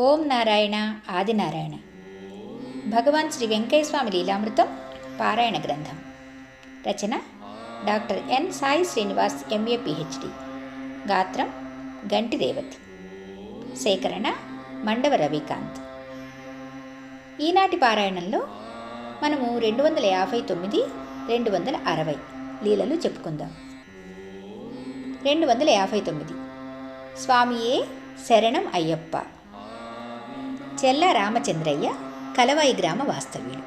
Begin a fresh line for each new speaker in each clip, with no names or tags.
ఓం నారాయణ ఆదినారాయణ భగవాన్ శ్రీ వెంకయ్యస్వామి లీలామృతం పారాయణ గ్రంథం. రచన doctor N Sai Srinivas MA PhD. గాత్రం గంటి రేవతి సేకరణ మండవ రవికాంత్. ఈనాటి పారాయణంలో మనము రెండు వందల యాభై తొమ్మిది రెండు వందల అరవై లీలలు చెప్పుకుందాం. రెండు వందల యాభై తొమ్మిది. స్వామియే శరణం అయ్యప్ప. చెల్ల రామచంద్రయ్య కలవాయి గ్రామ వాస్తవ్యులు.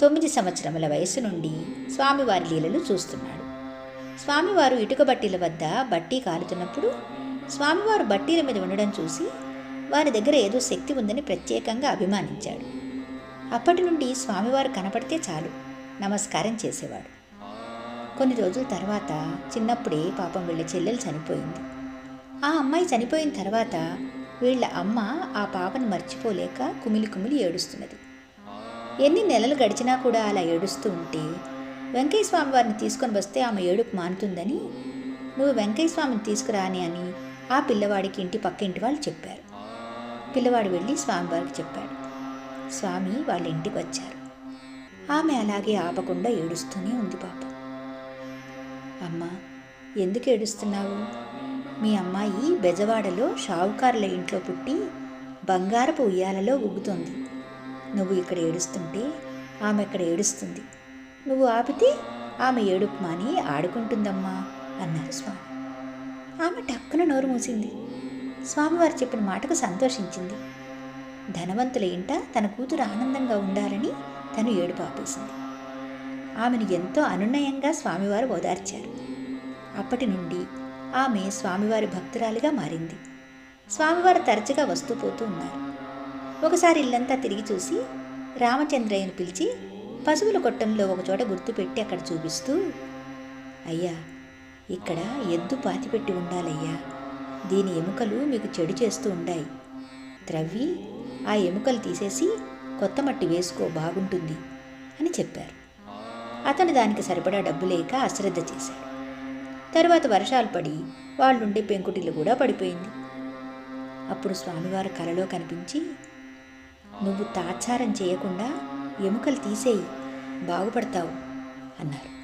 తొమ్మిది సంవత్సరముల వయసు నుండి స్వామివారి లీలలు చూస్తున్నాడు. స్వామివారు ఇటుక బట్టీల వద్ద బట్టీ కాలుతున్నప్పుడు స్వామివారు బట్టీల మీద ఉండడం చూసి వారి దగ్గర ఏదో శక్తి ఉందని ప్రత్యేకంగా అభిమానించాడు. అప్పటి నుండి స్వామివారు కనపడితే చాలు నమస్కారం చేసేవాడు. కొన్ని రోజుల తర్వాత చిన్నప్పుడే పాపం వీళ్ళ చెల్లెలు చనిపోయింది. ఆ అమ్మాయి చనిపోయిన తర్వాత వీళ్ళ అమ్మ ఆ పాపను మర్చిపోలేక కుమిలి కుమిలి ఏడుస్తున్నది. ఎన్ని నెలలు గడిచినా కూడా అలా ఏడుస్తూ ఉంటే వెంకయ్య స్వామి వారిని తీసుకొని వస్తే ఆమె ఏడుపు మానుతుందని నువ్వు వెంకయ్య స్వామిని తీసుకురాని అని ఆ పిల్లవాడికి ఇంటి పక్క ఇంటి వాళ్ళు చెప్పారు. పిల్లవాడు వెళ్ళి స్వామివారికి చెప్పాడు. స్వామి వాళ్ళ ఇంటికి వచ్చారు. ఆమె అలాగే ఆపకుండా ఏడుస్తూనే ఉంది పాప. అమ్మా ఎందుకు ఏడుస్తున్నావు? మీ అమ్మాయి బెజవాడలో షావుకారుల ఇంట్లో పుట్టి బంగారపు ఉయ్యాలలో ఊగుతోంది నువ్వు ఇక్కడ ఏడుస్తుంటే ఆమె ఇక్కడ ఏడుస్తుంది. నువ్వు ఆపితే ఆమె ఏడుపు మాని ఆడుకుంటుందమ్మా అన్నారు స్వామి. ఆమె టక్కున నోరు మూసింది. స్వామివారు చెప్పిన మాటకు సంతోషించింది. ధనవంతుల ఇంట తన కూతురు ఆనందంగా ఉండాలని తను ఏడుపు ఆపేసింది. ఆమెను ఎంతో అనునయంగా స్వామివారు ఓదార్చారు. అప్పటి నుండి ఆమె స్వామివారి భక్తురాలిగా మారింది. స్వామివారు తరచుగా వస్తూ పోతూ ఉన్నారు. ఒకసారి ఇల్లంతా తిరిగి చూసి రామచంద్రయ్యను పిలిచి పశువుల కొట్టంలో ఒకచోట గుర్తుపెట్టి అక్కడ చూపిస్తూ అయ్యా ఇక్కడ ఎద్దు పాతిపెట్టి ఉండాలయ్యా. దీని ఎముకలు మీకు చెడు చేస్తూ ఉండాయి. త్రవ్వి ఆ ఎముకలు తీసేసి కొత్త మట్టి వేసుకో బాగుంటుంది అని చెప్పారు. అతను దానికి సరిపడా డబ్బు లేక అశ్రద్ధ చేశాడు. తర్వాత వర్షాలు పడి వాళ్ళుండే పెంకుటిల్లు కూడా పడిపోయింది. అప్పుడు స్వామివారు కలలో కనిపించి నువ్వు తాచారం చేయకుండా ఎముకలు తీసేయి బాగుపడతావు అన్నారు.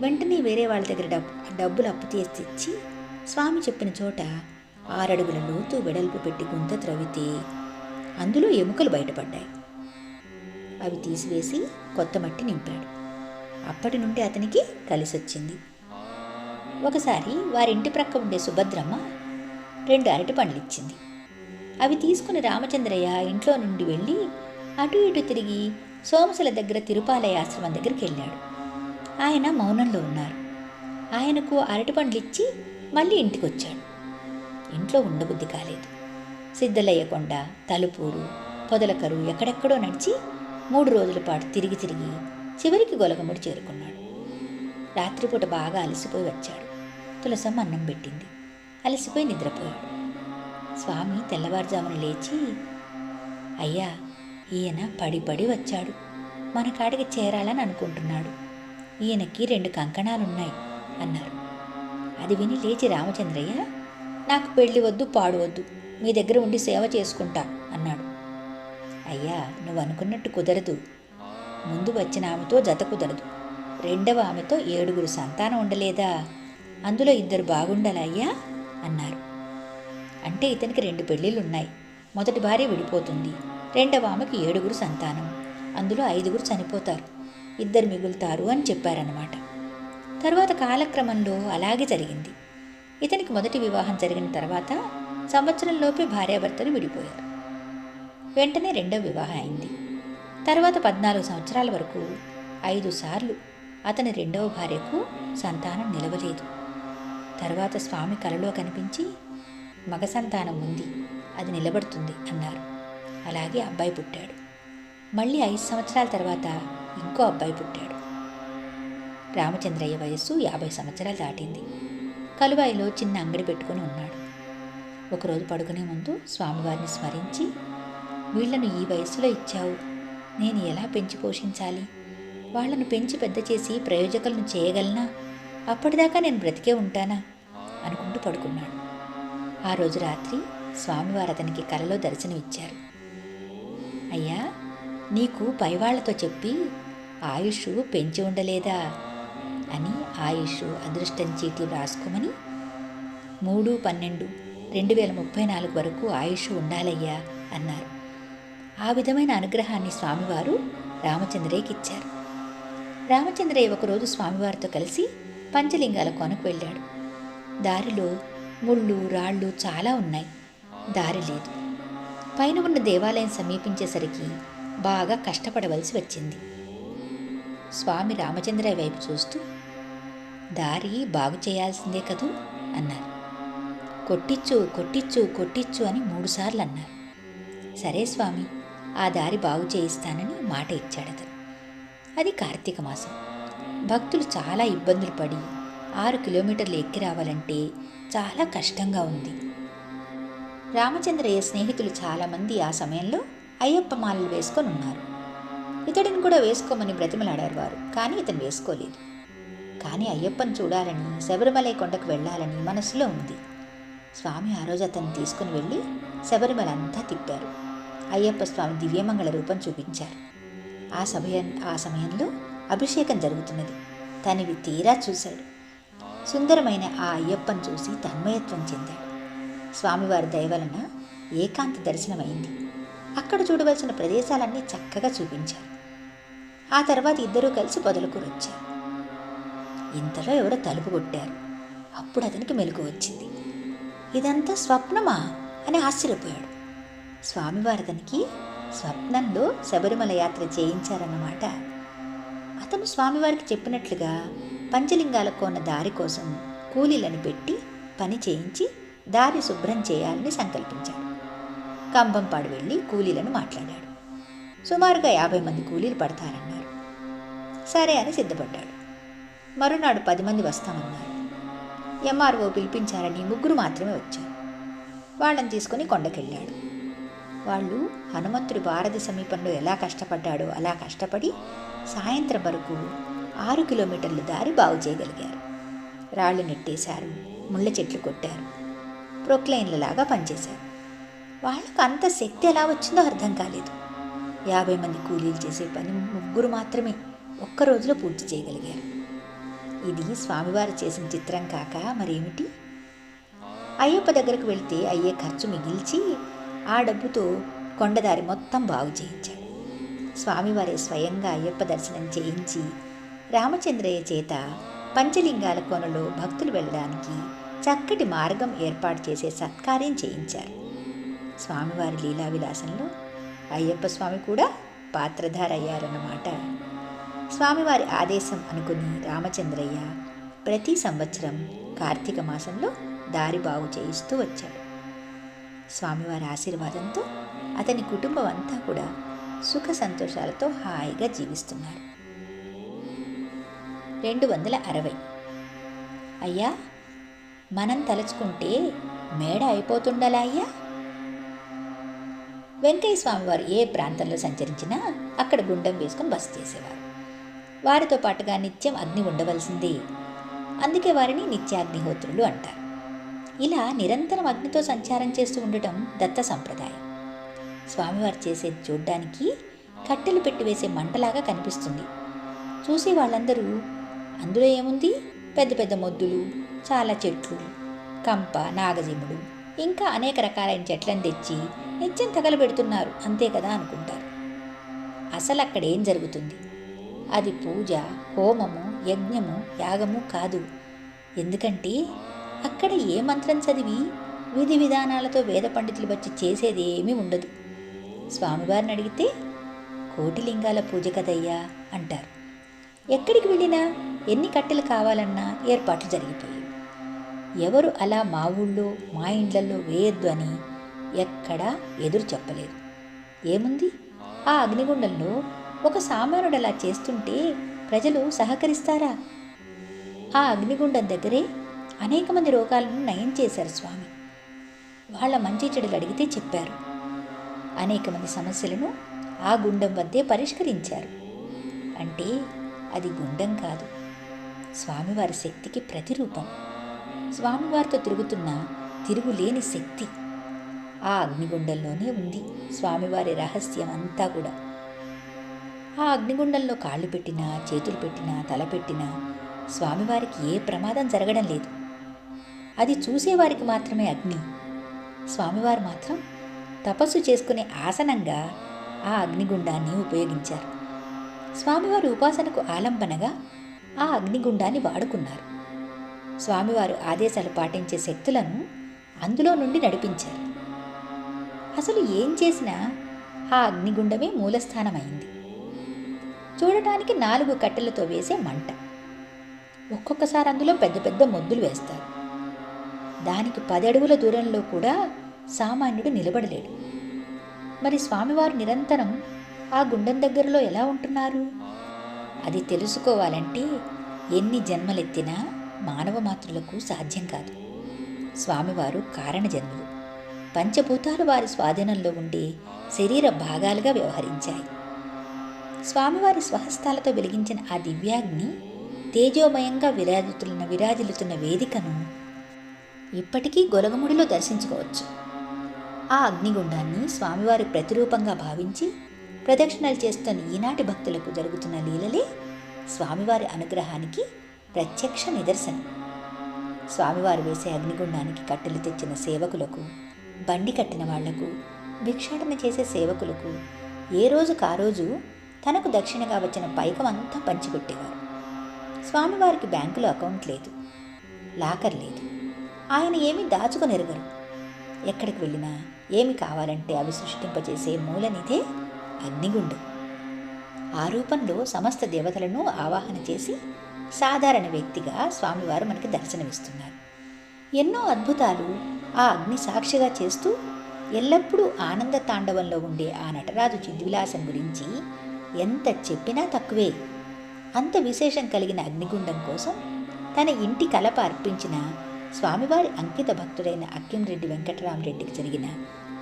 వెంటనే వేరే వాళ్ళ దగ్గర డబ్బు డబ్బులు అప్పు తీసి తెచ్చి స్వామి చెప్పిన చోట ఆరడుగుల లోతు వెడల్పు పెట్టి గుంత త్రవితే అందులో ఎముకలు బయటపడ్డాయి. అవి తీసివేసి కొత్త మట్టి నింపాడు. అప్పటి నుండి అతనికి కలిసొచ్చింది. ఒకసారి వారింటి ప్రక్క ఉండే సుభద్రమ్మ రెండు అరటి పండ్లు ఇచ్చింది. అవి తీసుకుని రామచంద్రయ్య ఇంట్లో నుండి వెళ్ళి అటు ఇటు తిరిగి సోమసుల దగ్గర తిరుపాలయ ఆశ్రమం దగ్గరికి వెళ్ళాడు. ఆయన మౌనంలో ఉన్నారు. ఆయనకు అరటి పండ్లు ఇచ్చి మళ్ళీ ఇంటికి వచ్చాడు ఇంట్లో ఉండబుద్ధి కాలేదు. సిద్ధలయ్య కొండ తలుపూరు పొదలకరు ఎక్కడెక్కడో నడిచి మూడు రోజుల పాటు తిరిగి తిరిగి చివరికి గొలగముడి చేరుకున్నాడు. రాత్రిపూట బాగా అలసిపోయి వచ్చాడు. తులసమ్మ అన్నం పెట్టింది. అలసిపోయి నిద్రపోయాడు. స్వామి తెల్లవారుజామున లేచి అయ్యా ఈయన పడి పడి వచ్చాడు. మన కాడికి చేరాలని అనుకుంటున్నాడు. ఈయనకి రెండు కంకణాలున్నాయి అన్నారు. అది విని లేచి రామచంద్రయ్య నాకు పెళ్ళి వద్దు పాడవద్దు మీ దగ్గర ఉండి సేవ చేసుకుంటా అన్నాడు. అయ్యా నువ్వు అనుకున్నట్టు కుదరదు. ముందు వచ్చిన ఆమెతో జత కుదరదు. రెండవ ఆమెతో ఏడుగురు సంతానం ఉండలేదా? అందులో ఇద్దరు బాగుండాలయ్యా అన్నారు. అంటే ఇతనికి రెండు పెళ్ళిళ్ళు ఉన్నాయి మొదటి భార్య విడిపోతుంది. రెండవ ఆమెకి ఏడుగురు సంతానం. అందులో ఐదుగురు చనిపోతారు. ఇద్దరు మిగులుతారు అని చెప్పారన్నమాట. తర్వాత కాలక్రమంలో అలాగే జరిగింది. ఇతనికి మొదటి వివాహం జరిగిన తర్వాత సంవత్సరంలోపే భార్యాభర్తలు విడిపోయారు. వెంటనే రెండవ వివాహం అయింది. తర్వాత పద్నాలుగు సంవత్సరాల వరకు ఐదు సార్లు అతని రెండవ భార్యకు సంతానం నిలవలేదు. తర్వాత స్వామి కలలో కనిపించి మగ సంతానం ఉంది. అది నిలబడుతుంది అన్నారు. అలాగే అబ్బాయి పుట్టాడు. మళ్ళీ ఐదు సంవత్సరాల తర్వాత ఇంకో అబ్బాయి పుట్టాడు. రామచంద్రయ్య వయస్సు యాభై సంవత్సరాలు దాటింది. కలువాయిలో చిన్న అంగడి పెట్టుకుని ఉన్నాడు. ఒకరోజు పడుకునే ముందు స్వామివారిని స్మరించి వీళ్ళను ఈ వయస్సులో ఇచ్చావు. నేను ఎలా పెంచి పోషించాలి? వాళ్ళను పెంచి పెద్ద చేసి ప్రయోజకులను చేయగలనా? అప్పటిదాకా నేను బ్రతికే ఉంటానా? అనుకుంటూ పడుకున్నాడు. ఆ రోజు రాత్రి స్వామివారు అతనికి కలలో దర్శనమిచ్చారు. అయ్యా నీకు పైవాళ్ళతో చెప్పి ఆయుష్ పెంచి ఉండలేదా? అని ఆయుష్ అదృష్టం చీటీ రాసుకోమని మూడు పన్నెండు రెండు వేల ముప్పై నాలుగు వరకు ఆయుష్ ఉండాలయ్యా అన్నారు. ఆ విధమైన అనుగ్రహాన్ని స్వామివారు రామచంద్రయ్యకి ఇచ్చారు రామచంద్రయ్య ఒకరోజు స్వామివారితో కలిసి పంచలింగాల కొనకు వెళ్ళాడు. దారిలో ముళ్ళు రాళ్ళు చాలా ఉన్నాయి. దారి లేదు. పైన ఉన్న దేవాలయం సమీపించేసరికి బాగా కష్టపడవలసి వచ్చింది. స్వామి రామచంద్రయ్య వైపు చూస్తూ దారి బాగు చేయాల్సిందే కదూ? అన్నారు. కొట్టిచ్చు కొట్టిచ్చు కొట్టిచ్చు అని మూడుసార్లు అన్నారు. సరే స్వామి ఆ దారి బాగు చేయిస్తానని మాట ఇచ్చాడతను. అది కార్తీక మాసం. భక్తులు చాలా ఇబ్బందులు పడి ఆరు కిలోమీటర్లు ఎక్కి రావాలంటే చాలా కష్టంగా ఉంది. రామచంద్రయ్య స్నేహితులు చాలామంది ఆ సమయంలో అయ్యప్ప మాలలు వేసుకొని ఉన్నారు. ఇతడిని కూడా వేసుకోమని బ్రతిమలాడారు వారు కానీ ఇతను వేసుకోలేదు. కానీ అయ్యప్పను చూడాలని శబరిమలై కొండకు వెళ్ళాలని మనసులో ఉంది. స్వామి ఆ రోజు అతన్ని తీసుకుని వెళ్ళి శబరిమల అంతా తిప్పారు. అయ్యప్ప స్వామి దివ్యమంగళ రూపం చూపించారు. ఆ సమయం ఆ సమయంలో అభిషేకం జరుగుతున్నది. తనివి తీరా చూశాడు. సుందరమైన ఆ అయ్యప్పను చూసి తన్మయత్వం చెందాడు. స్వామివారి దయవలన ఏకాంత దర్శనమైంది. అక్కడ చూడవలసిన ప్రదేశాలన్నీ చక్కగా చూపించారు. ఆ తర్వాత ఇద్దరూ కలిసి పొదలకూరు వచ్చారు. ఇంతలో ఎవరో తలుపు కొట్టారు. అప్పుడు అతనికి మెలకు వచ్చింది. ఇదంతా స్వప్నమా? అని ఆశ్చర్యపోయాడు. స్వామివారి అతనికి స్వప్నంలో శబరిమల యాత్ర చేయించారన్నమాట. అతను స్వామివారికి చెప్పినట్లుగా పంచలింగాలకు ఉన్న దారి కోసం కూలీలను పెట్టి పని చేయించి దారి శుభ్రం చేయాలని సంకల్పించాడు. కంబంపాడు వెళ్ళి కూలీలను మాట్లాడాడు. సుమారుగా యాభై మంది కూలీలు పడతారన్నారు. సరే అని సిద్ధపడ్డాడు. మరునాడు పది మంది వస్తామన్నారు. ఎంఆర్ఓ పిలిపించారని ముగ్గురు మాత్రమే వచ్చారు. వాళ్ళని తీసుకొని కొండకెళ్ళాడు. వాళ్ళు హనుమంతుడి భారతి సమీపంలో ఎలా కష్టపడ్డాడో అలా కష్టపడి సాయంత్రం వరకు ఆరు కిలోమీటర్ల దారి బాగు చేయగలిగారు. రాళ్ళు నెట్టేశారు ముళ్ళ చెట్లు కొట్టారు ప్రొక్లైన్లలాగా పనిచేశారు. వాళ్ళకు అంత శక్తి ఎలా వచ్చిందో అర్థం కాలేదు. యాభై మంది కూలీలు చేసే పని ముగ్గురు మాత్రమే ఒక్క రోజులో పూర్తి చేయగలిగారు. ఇది స్వామివారు చేసిన చిత్రం కాక మరేమిటి? అయ్యప్ప దగ్గరకు వెళ్తే అయ్యే ఖర్చు మిగిల్చి ఆ డబ్బుతో కొండదారి మొత్తం బాగు చేయించాడు. స్వామివారే స్వయంగా అయ్యప్ప దర్శనం చేయించి రామచంద్రయ్య చేత పంచలింగాల కొనలో భక్తులు వెళ్ళడానికి చక్కటి మార్గం ఏర్పాటు చేసే సత్కార్యం చేయించారు. స్వామివారి లీలా విలాసంలో అయ్యప్ప స్వామి కూడా పాత్రధారయ్యారన్నమాట. స్వామివారి ఆదేశం అనుకుని రామచంద్రయ్య ప్రతి సంవత్సరం కార్తీక మాసంలో దారి బాగు చేయిస్తూ వచ్చాడు. స్వామివారి ఆశీర్వాదంతో అతని కుటుంబం అంతా కూడా సుఖ సంతోషాలతో హాయిగా జీవిస్తున్నారు. రెండు వందల అరవై. అయ్యా మనం తలుచుకుంటే మేడ అయిపోతుండలా అయ్యా? వెంకయ్య స్వామివారు ఏ ప్రాంతంలో సంచరించినా అక్కడ గుండం వేసుకుని బస చేసేవారు. వారితో పాటుగా నిత్యం అగ్ని ఉండవలసిందే. అందుకే వారిని నిత్యాగ్నిహోత్రులు అంటారు. ఇలా నిరంతరం అగ్నితో సంచారం చేస్తూ ఉండటం దత్త సంప్రదాయం. స్వామివారు చేసేది చూడ్డానికి కట్టెలు పెట్టి వేసే మంటలాగా కనిపిస్తుంది. చూసి వాళ్ళందరూ అందులో ఏముంది? పెద్ద పెద్ద మొద్దులు చాలా చెట్లు కంప నాగజీముడు ఇంకా అనేక రకాలైన చెట్లను తెచ్చి నిత్యం తగలబెడుతున్నారు. అంతే కదా అనుకుంటారు. అసలు అక్కడ ఏం జరుగుతుంది? అది పూజ హోమము యజ్ఞము యాగము కాదు. ఎందుకంటే అక్కడ ఏ మంత్రం చదివి విధి విధానాలతో వేద పండితులు వచ్చి చేసేది ఏమీ ఉండదు. స్వామివారిని అడిగితే కోటిలింగాల పూజ కదయ్యా అంటారు. ఎక్కడికి వెళ్ళినా ఎన్ని కట్టెలు కావాలన్నా ఏర్పాట్లు జరిగిపోయాయి ఎవరు అలా మా ఊళ్ళో మా ఇండ్లలో వేయొద్దు అని ఎక్కడా ఎదురు చెప్పలేదు. ఏముంది? ఆ అగ్నిగుండంలో ఒక సామానుడు అలా చేస్తుంటే ప్రజలు సహకరిస్తారా? ఆ అగ్నిగుండం దగ్గరే అనేక మంది రోగాలను నయం చేశారు స్వామి. వాళ్ళ మంచి చెడులు అడిగితే చెప్పారు. అనేక మంది సమస్యలను ఆ గుండం వద్దే పరిష్కరించారు. అంటే అది గుండం కాదు. స్వామివారి శక్తికి ప్రతిరూపం. స్వామివారితో తిరుగుతున్న తిరుగులేని శక్తి ఆ అగ్నిగుండంలోనే ఉంది. స్వామివారి రహస్యం అంతా కూడా. ఆ అగ్నిగుండంలో కాళ్ళు పెట్టినా చేతులు పెట్టినా తల పెట్టినా స్వామివారికి ఏ ప్రమాదం జరగడం లేదు. అది చూసేవారికి మాత్రమే అగ్ని. స్వామివారు మాత్రం తపస్సు చేసుకునే ఆసనంగా ఆ అగ్నిగుండాన్ని ఉపయోగించారు. స్వామివారి ఉపాసనకు ఆలంబనగా ఆ అగ్నిగుండాన్ని వాడుకున్నారు. స్వామివారు ఆదేశాలు పాటించే శక్తులను అందులో నుండి నడిపించారు. అసలు ఏం చేసినా ఆ అగ్నిగుండమే మూలస్థానమైంది. చూడటానికి నాలుగు కట్టెలతో వేసే మంట. ఒక్కొక్కసారి అందులో పెద్ద పెద్ద మొద్దులు వేస్తారు. దానికి పది అడుగుల దూరంలో కూడా సామాన్యుడు నిలబడలేడు. మరి స్వామివారు నిరంతరం ఆ గుండం దగ్గరలో ఎలా ఉంటున్నారు? అది తెలుసుకోవాలంటే ఎన్ని జన్మలెత్తినా మానవ మాతృలకు సాధ్యం కాదు. స్వామివారు కారణ జన్మలు. పంచభూతాలు వారి స్వాధీనంలో ఉండే శరీర భాగాలుగా వ్యవహరించాయి. స్వామివారి స్వహస్తాలతో వెలిగించిన ఆ దివ్యాగ్ని తేజోమయంగా విరాజితున్న విరాజిల్లుతున్న వేదికను ఇప్పటికీ గొలగముడిలో దర్శించుకోవచ్చు. ఆ అగ్నిగుండాన్ని స్వామివారి ప్రతిరూపంగా భావించి ప్రదక్షిణలు చేస్తున్న ఈనాటి భక్తులకు జరుగుతున్న లీలలే స్వామివారి అనుగ్రహానికి ప్రత్యక్ష నిదర్శనం. స్వామివారు వేసే అగ్నిగుండానికి కట్టెలు తెచ్చిన సేవకులకు బండి కట్టిన వాళ్ళకు భిక్షాటన చేసే సేవకులకు ఏ రోజుకు ఆ రోజు తనకు దక్షిణగా వచ్చిన పైకం అంతా పంచిపెట్టేవారు. స్వామివారికి బ్యాంకులో అకౌంట్ లేదు లాకర్ లేదు. ఆయన ఏమీ దాచుకొనెరగరు ఎక్కడికి వెళ్ళినా ఏమి కావాలంటే అవి సృష్టింపజేసే మూలనిదే అగ్నిగుండం. ఆ రూపంలో సమస్త దేవతలను ఆవాహన చేసి సాధారణ వ్యక్తిగా స్వామివారు మనకి దర్శనమిస్తున్నారు. ఎన్నో అద్భుతాలు ఆ అగ్ని సాక్షిగా చేస్తూ ఎల్లప్పుడూ ఆనంద తాండవంలో ఉండే ఆ నటరాజు చిద్విలాసం గురించి ఎంత చెప్పినా తక్కువే. అంత విశేషం కలిగిన అగ్నిగుండం కోసం తన ఇంటి కలప అర్పించిన స్వామివారి అంకిత భక్తుడైన అక్కింరెడ్డి వెంకటరామరెడ్డికి జరిగిన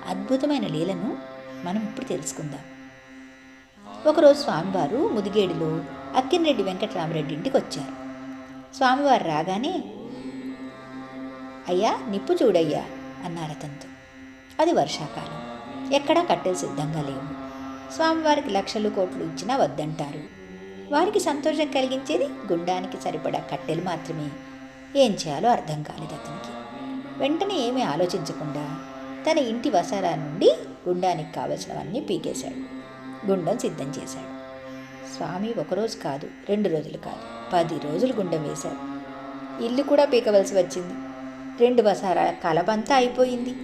అద్భుతమైన లీలను మనం ఇప్పుడు తెలుసుకుందాం. ఒకరోజు స్వామివారు ముదిగేడులో అక్కింరెడ్డి వెంకటరామరెడ్డి ఇంటికి వచ్చారు. స్వామివారు రాగానే అయ్యా నిప్పు చూడయ్యా అన్నారు అతనితో. అది వర్షాకాలం. ఎక్కడా కట్టెలు సిద్ధంగా లేవు. స్వామివారికి లక్షలు కోట్లు ఇచ్చినా వద్దంటారు. వారికి సంతోషం కలిగించేది గుండానికి సరిపడా కట్టెలు మాత్రమే. ఏం చేయాలో అర్థం కాలేదు అతనికి. వెంటనే ఏమీ ఆలోచించకుండా తన ఇంటి వసారా నుండి గుండానికి కావలసినవన్నీ పీకేశాడు. గుండం సిద్ధం చేశాడు. స్వామి ఒకరోజు కాదు రెండు రోజులు కాదు పది రోజులు గుండం వేశాడు ఇల్లు కూడా పీకవలసి వచ్చింది. రెండు వసారాల కలబంతా అయిపోయింది.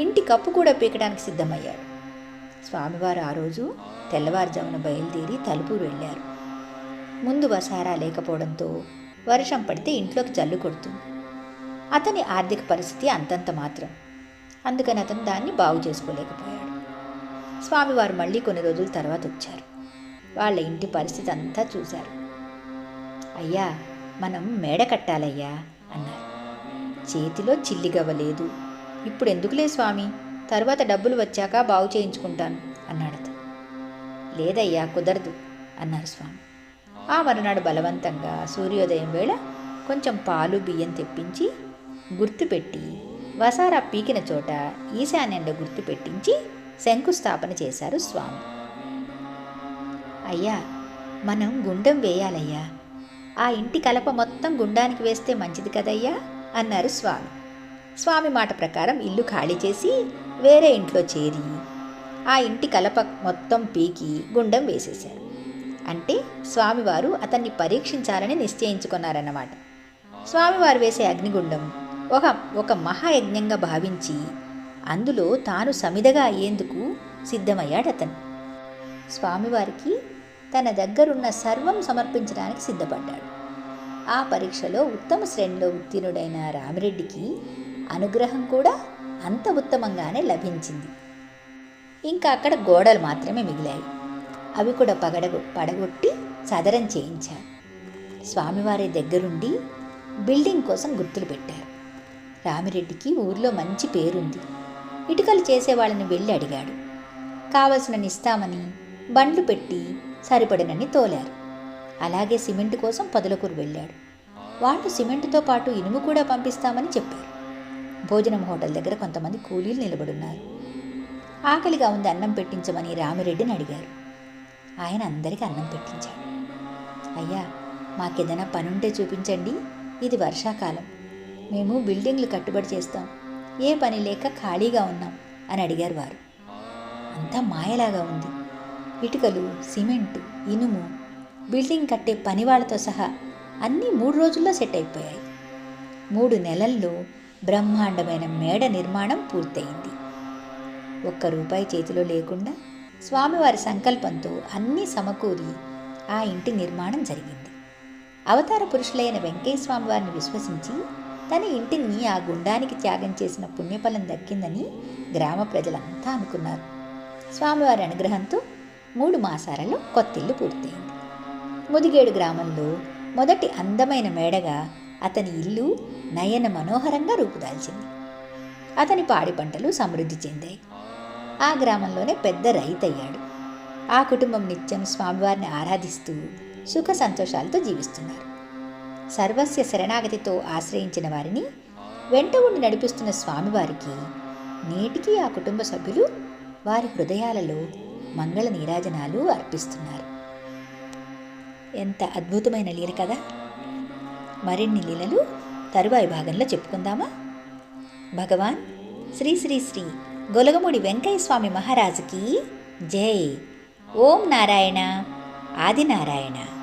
ఇంటి కప్పు కూడా పీకడానికి సిద్ధమయ్యాడు. స్వామివారు ఆ రోజు తెల్లవారుజామున బయలుదేరి తలుపు వెళ్ళారు. ముందు వసారా లేకపోవడంతో వర్షం పడితే ఇంట్లోకి జల్లు కొడుతుంది. అతని ఆర్థిక పరిస్థితి అంతంత మాత్రం. అందుకని అతను దాన్ని బాగు చేసుకోలేకపోయాడు. స్వామివారు మళ్ళీ కొన్ని రోజుల తర్వాత వచ్చారు. వాళ్ళ ఇంటి పరిస్థితి అంతా చూశారు. అయ్యా మనం మేడ కట్టాలయ్యా అన్నారు. చేతిలో చిల్లిగవ్వలేదు ఇప్పుడు ఎందుకులే స్వామి? తర్వాత డబ్బులు వచ్చాక బాగు చేయించుకుంటాను అన్నాడు లేదయ్యా కుదరదు అన్నారు స్వామి. ఆ మరునాడు బలవంతంగా సూర్యోదయం వేళ కొంచెం పాలు బియ్యం తెప్పించి గుర్తుపెట్టి వసారా పీకిన చోట ఈశాన్యంలో గుర్తుపెట్టించి శంకుస్థాపన చేశారు స్వామి. అయ్యా మనం గుండం వేయాలయ్యా. ఆ ఇంటి కలప మొత్తం గుండానికి వేస్తే మంచిది కదయ్యా? అన్నారు స్వామి. స్వామి మాట ప్రకారం ఇల్లు ఖాళీ చేసి వేరే ఇంట్లో చేరి ఆ ఇంటి కలప మొత్తం పీకి గుండం వేసేశారు. అంటే స్వామివారు అతన్ని పరీక్షించాలని నిశ్చయించుకున్నారన్నమాట. స్వామివారు వేసే అగ్నిగుండం ఒక ఒక మహాయజ్ఞంగా భావించి అందులో తాను సమిదగా అయ్యేందుకు సిద్ధమయ్యాడు అతను. స్వామివారికి తన దగ్గరున్న సర్వం సమర్పించడానికి సిద్ధపడ్డాడు. ఆ పరీక్షలో ఉత్తమ శ్రేణిలో ఉత్తీర్ణుడైన రామిరెడ్డికి అనుగ్రహం కూడా అంత ఉత్తమంగానే లభించింది. ఇంకా అక్కడ గోడలు మాత్రమే మిగిలాయి. అవి కూడా పగడగొ పడగొట్టి సదరం చేయించారు. స్వామివారి దగ్గరుండి బిల్డింగ్ కోసం గుర్తులు పెట్టారు. రామిరెడ్డికి ఊర్లో మంచి పేరుంది. ఇటుకలు చేసేవాళ్ళని వెళ్ళి అడిగాడు. కావలసిన ఇస్తామని బండ్లు పెట్టి సరిపడినని తోలారు. అలాగే సిమెంట్ కోసం పొదలకూరు వెళ్ళాడు. వాళ్ళు సిమెంట్తో పాటు ఇనుము కూడా పంపిస్తామని చెప్పారు. భోజనం హోటల్ దగ్గర కొంతమంది కూలీలు నిలబడున్నారు. ఆకలిగా ఉంది అన్నం పెట్టించమని రామిరెడ్డిని అడిగారు. ఆయన అందరికీ అన్నం పెట్టించాడు. అయ్యా మాకేదైనా పనుంటే చూపించండి. ఇది వర్షాకాలం. మేము బిల్డింగ్లు కట్టుబడి చేస్తాం. ఏ పని లేక ఖాళీగా ఉన్నాం అని అడిగారు వారు. అంతా మాయలాగా ఉంది. ఇటుకలు సిమెంటు ఇనుము బిల్డింగ్ కట్టే పని వాళ్ళతో సహా అన్నీ మూడు రోజుల్లో సెట్ అయిపోయాయి. మూడు నెలల్లో బ్రహ్మాండమైన మేడ నిర్మాణం పూర్తయింది. ఒక్క రూపాయి చేతిలో లేకుండా స్వామివారి సంకల్పంతో అన్నీ సమకూరి ఆ ఇంటి నిర్మాణం జరిగింది. అవతార పురుషులైన వెంకయ్య స్వామివారిని విశ్వసించి తన ఇంటిని ఆ గుండానికి త్యాగం చేసిన పుణ్యఫలం దక్కిందని గ్రామ ప్రజలంతా అనుకున్నారు. స్వామివారి అనుగ్రహంతో మూడు మాసాలలో కొత్తిల్లు పూర్తయింది. ముదిగేడు గ్రామంలో మొదటి అందమైన మేడగా అతని ఇల్లు నయన మనోహరంగా రూపుదాల్చింది. అతని పాడి పంటలు సమృద్ధి చెందాయి. ఆ గ్రామంలోనే పెద్ద రైతయ్యాడు. ఆ కుటుంబం నిత్యం స్వామివారిని ఆరాధిస్తూ సుఖ సంతోషాలతో జీవిస్తున్నారు. సర్వస్య శరణాగతితో ఆశ్రయించిన వారిని వెంట ఉండి నడిపిస్తున్న స్వామివారికి నేటికి ఆ కుటుంబ సభ్యులు వారి హృదయాలలో మంగళ నీరాజనాలు అర్పిస్తున్నారు. ఎంత అద్భుతమైన లీల కదా! మరిన్ని లీలలు తరువాయి భాగంలో చెప్పుకుందామా? భగవాన్ శ్రీ శ్రీ శ్రీ గొలగముడి వెంకయ్యస్వామి మహారాజుకి జై. ఓం నారాయణ. ఆదినారాయణ.